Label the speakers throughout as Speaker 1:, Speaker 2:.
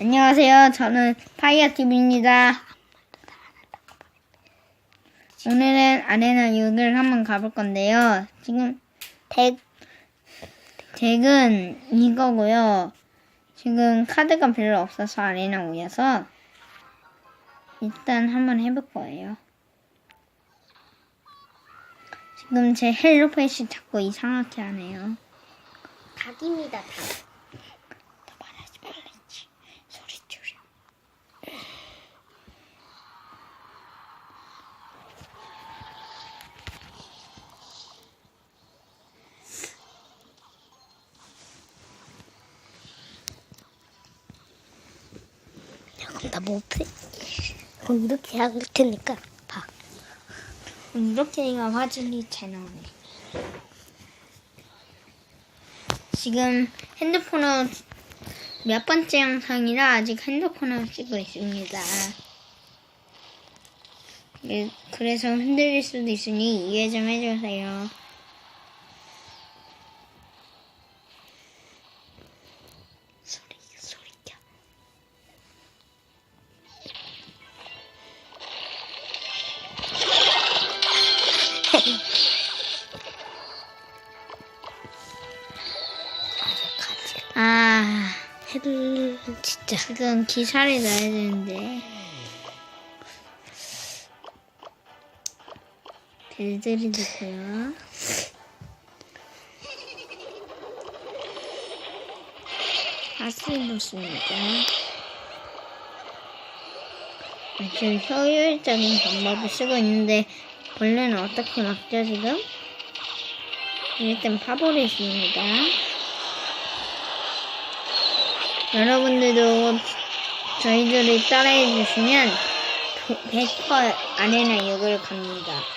Speaker 1: 안녕하세요. 저는 파이어TV입니다. 오늘은 아레나 6을 한번 가볼 건데요. 지금 덱, 덱은 이거고요. 지금 카드가 별로 없어서 아레나 5여서 일단 한번 해볼 거예요. 지금 제 헬로펫이 자꾸 이상하게 하네요.
Speaker 2: 닭입니다, 닭.
Speaker 1: 더 말하지 말랬지. 소리 줄여.
Speaker 2: 그럼 나 못해. 그럼 이렇게 할 테니까 봐.
Speaker 1: 이렇게 해야 화질이 잘 나오네. 지금 핸드폰으로 몇 번째 영상이라 아직 핸드폰으로 찍고 있습니다. 예, 그래서 흔들릴 수도 있으니 이해 좀 해주세요.
Speaker 2: 진짜.
Speaker 1: 지금 기사를 넣어야 되는데. 별들이 됐고요. 하스보스입니다. 아주 효율적인 방법을 쓰고 있는데, 원래는 어떻게 막죠, 지금? 일단 파보리스입니다. 여러분들도 저희들을 따라해 주시면 100% 아레나 6을 갑니다.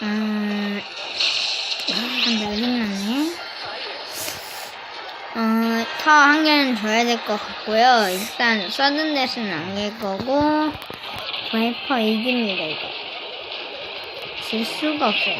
Speaker 1: 아, 한 짜증나네. 어, 터한 개는 줘야 될 것 같고요. 일단 서든 데스는 안갈 거고, 와이퍼 이깁니다, 이거. 질 수가 없어요.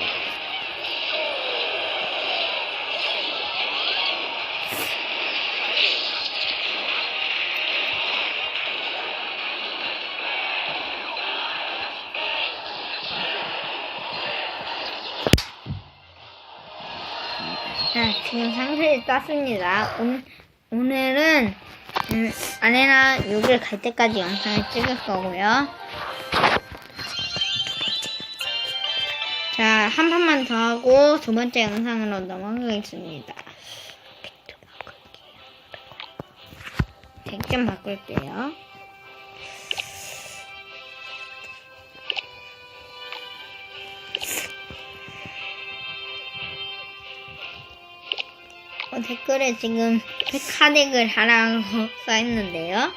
Speaker 1: 자, 지금 상세히 땄습니다. 오늘, 오늘은, 음, 아레나 6을 갈 때까지 영상을 찍을 거고요. 자, 한 판만 더 하고 두 번째 영상으로 넘어가겠습니다. 100점 바꿀게요. 어, 댓글에 지금 백화덱을 하라고 써있는데요.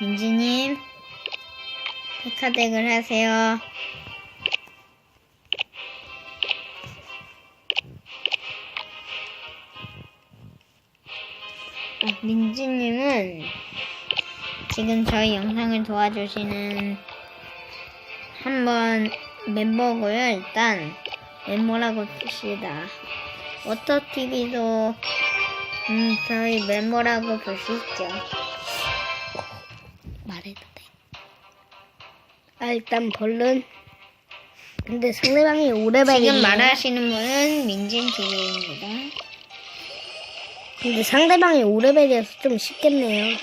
Speaker 1: 민지님, 백화덱을 하세요. 어, 민지님은 지금 저희 영상을 도와주시는 한번 멤버고요. 일단 멤버라고 칩시다. 워터TV도 음, 저희 멤버라고 볼 수 있죠.
Speaker 2: 말해도 돼. 아, 일단 벌룬. 근데 상대방이 오레벨이
Speaker 1: 지금 말하시는 분은 민진TV입니다.
Speaker 2: 근데 상대방이 오레벨이어서 좀 쉽겠네요.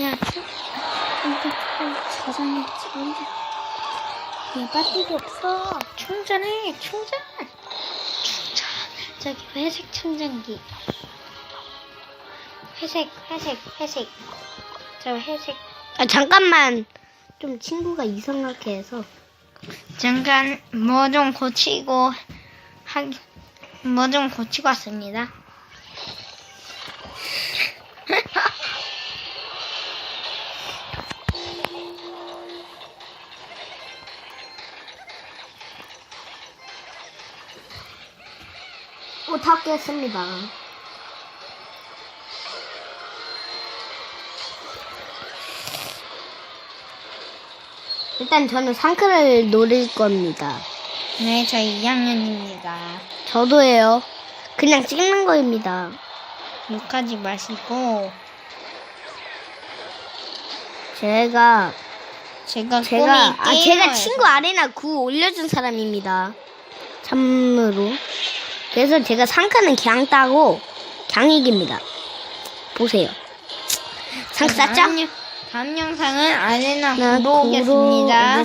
Speaker 1: 야, 저, 이거 빨리 저장해, 저장해. 야, 배터리 없어. 충전해, 충전. 충전. 저기 회색 충전기. 회색, 회색, 회색. 저 회색.
Speaker 2: 아, 잠깐만. 좀 친구가 이상하게 해서.
Speaker 1: 잠깐 뭐 좀 고치고 하, 뭐 좀 고치고 왔습니다.
Speaker 2: 오, 다 깼습니다. 일단 저는 상크를 노릴 겁니다.
Speaker 1: 네, 저 2학년입니다.
Speaker 2: 저도예요. 그냥 찍는 거입니다.
Speaker 1: 욕하지 마시고
Speaker 2: 제가
Speaker 1: 제가
Speaker 2: 제가 아 제가. 친구 아레나 9 올려준 사람입니다. 참으로. 그래서 제가 상크는 그냥 따고 그냥 이깁니다. 보세요. 땄죠?
Speaker 1: 다음, 영- 다음 영상은 아레나
Speaker 2: 나
Speaker 1: 9로 오겠습니다.
Speaker 2: 오겠습니다.